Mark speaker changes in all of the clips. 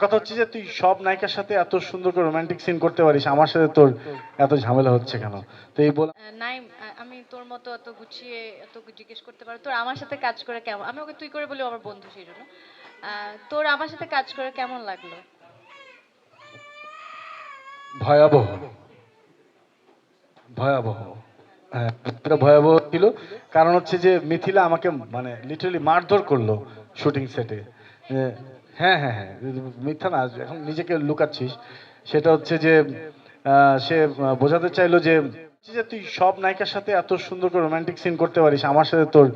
Speaker 1: কথা হচ্ছে যে তুই সব নায়িকার সাথে এত সুন্দর করে রোমান্টিক সিন করতে পারিস আমার সাথে তোর এত ঝামেলা হচ্ছে কেন? তো এই বল
Speaker 2: আহ, আমি তোর মতো এত গুছিয়ে এত জিজ্ঞেস করতে পারো তোর আমার সাথে কাজ করে কেমন আমি ওকে তুই করে বলি আমার বন্ধু সেই জন্য। তোর আমার সাথে কাজ করে কেমন লাগল?
Speaker 1: ভয়াবহ। ভয়াবহ। হ্যাঁ ভয়াবহ ছিল। কারণ হচ্ছে যে মিথিলা আমাকে মানে লিটারালি মারধর করল শুটিং সেটে হ্যাঁ হ্যাঁ হ্যাঁ মিথ্যা না, এখন নিজেকে লুকাচ্ছিস। সেটা হচ্ছে যে সে বোঝাতে চাইলো যে যে তুই সব নায়িকার সাথে এত সুন্দর করে রোমান্টিক সিন করতে পারিস, আমার সাথে তোর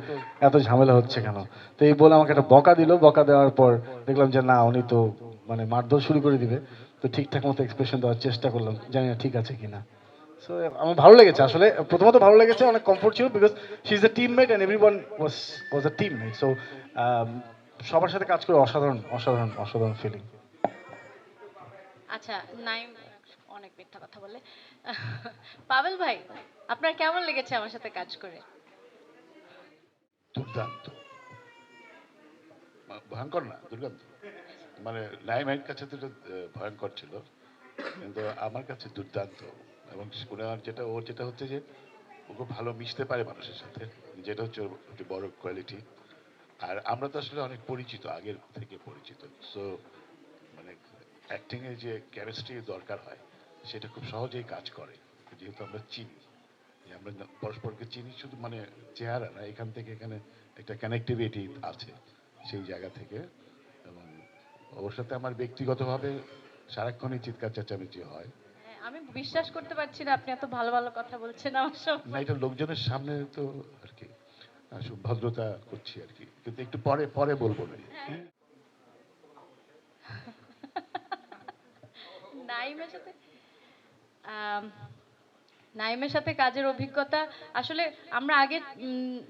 Speaker 1: এত ঝামেলা হচ্ছে কেন? তো এই বলে আমাকে একটা বকা দিল। বকা দেওয়ার পর দেখলাম যে, না, উনি তো মানে মারধর শুরু করে দিবে। তো ঠিকঠাক মতো এক্সপ্রেশন দেওয়ার চেষ্টা করলাম। জানি না ঠিক আছে কিনা। সো আমার ভালো লেগেছে আসলে। প্রথমত ভালো লেগেছে, অনেক কমফোর্ট ছিল because she is a teammate and everyone was was a teammate so সবার সাথে কাজ করে অসাধারণ অসাধারণ অসাধারণ ফিলিং
Speaker 2: আচ্ছা নাইম অনেক মিথ্যা কথা বলে। পাবেল ভাই আপনার কেমন লেগেছে আমার সাথে কাজ করে?
Speaker 3: দুর্দান্ত। ভয়ঙ্কর না দুর্দান্ত। মানে লাইমের কাছে তো ভয়ঙ্কর ছিল কিন্তু আমার কাছে দুর্দান্ত। এবং ওনার যেটা ওর যেটা হচ্ছে যে ও খুব ভালো মিশতে পারে মানুষের সাথে যেটা হচ্ছে ওর একটি বড় কোয়ালিটি আর আমরা তো আসলে অনেক পরিচিত আগের থেকে পরিচিত। সো মানে অ্যাক্টিং এ যে কেমিস্ট্রি দরকার হয় সেটা খুব সহজেই কাজ করে। যেহেতু আমরা চিনি আমরা পরস্পরকে চিনি শুধু মানে চেহারা না এখান থেকে এখানে একটা কানেক্টিভিটি আছে সেই জায়গা থেকে। এবং ওর সাথে আমার ব্যক্তিগতভাবে সারাক্ষণই চিৎকার চেঁচামেচি হয়।
Speaker 2: হ্যাঁ, আমি বিশ্বাস করতে পারছি না আপনি এত ভালো ভালো কথা বলছেন আমার সব
Speaker 3: না এটা লোকজনের সামনে তো আর কি ভদ্রতা করছি আর কি। কিন্তু একটু পরে পরে বলব না
Speaker 2: নাইমের সাথে নাইমের সাথে কাজের অভিজ্ঞতা, আসলে আমরা আগে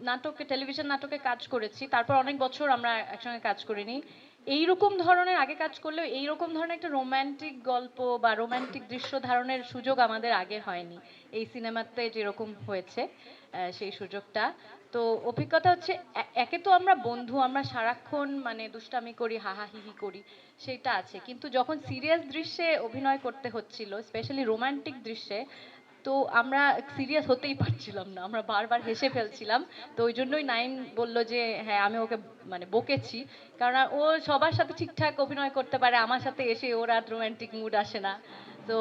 Speaker 2: নাটকে, টেলিভিশন নাটকে কাজ করেছি, তারপর অনেক বছর আমরা একসঙ্গে কাজ করিনি। এইরকম ধরনের আগে কাজ করলেও এইরকম ধরনের একটা রোমান্টিক গল্প বা রোমান্টিক দৃশ্য ধারণের সুযোগ আমাদের আগে হয়নি। এই সিনেমাতে যেরকম হয়েছে সেই সুযোগটা। তো অভিজ্ঞতা হচ্ছে একে তো আমরা বন্ধু, আমরা সারাক্ষণ মানে দুষ্টামি করি, হাহাহিহি করি, সেটা আছে। কিন্তু যখন সিরিয়াস দৃশ্যে অভিনয় করতে হচ্ছিল স্পেশালি রোমান্টিক দৃশ্যে তো আমরা সিরিয়াস হতেই পারছিলাম না, আমরা বারবার হেসে ফেলছিলাম। তো ওই জন্যই নাইন বলল যে হ্যাঁ আমি ওকে মানে বকেছি। কারণ ও সবার সাথে ঠিকঠাক অভিনয় করতে পারে, আমার সাথে এসে ওর আর রোমান্টিক মুড আসে না। তো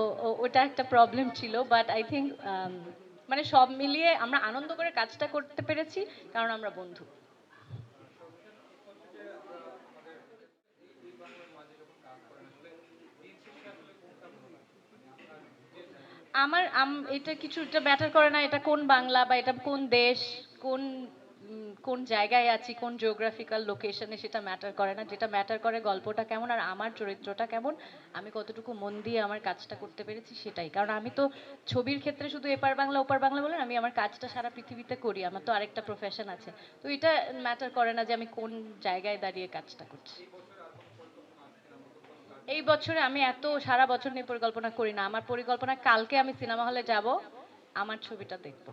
Speaker 2: ওটা একটা প্রবলেম ছিল বাট আই থিঙ্ক মানে সব মিলিয়ে আমরা আনন্দ করে কাজটা করতে পেরেছি, কারণ আমরা বন্ধু। আমার আম- এটা কিছু এটা ম্যাটার করে না এটা কোন বাংলা বা এটা কোন দেশ কোন কোন জায়গায় আছি কোন জিওগ্রাফিক্যাল লোকেশনে সেটা ম্যাটার করে না। যেটা ম্যাটার করে গল্পটা কেমন আর আমার চরিত্রটা কেমন আমি কতটুকু মন দিয়ে আমার কাজটা করতে পেরেছি সেটাই। কারণ আমি তো ছবির ক্ষেত্রে শুধু এপার বাংলা ওপার বাংলা বলে না, আমি আমার কাজটা সারা পৃথিবীতে করি আমার তো আরেকটা প্রফেশন আছে। তো এটা ম্যাটার করে না যে আমি কোন জায়গায় দাঁড়িয়ে কাজটা করছি। এই বছরে আমি এত সারা বছর নিয়ে পরিকল্পনা করি না। আমার পরিকল্পনা, কালকে আমি সিনেমা হলে যাব, আমার ছবিটা দেখব।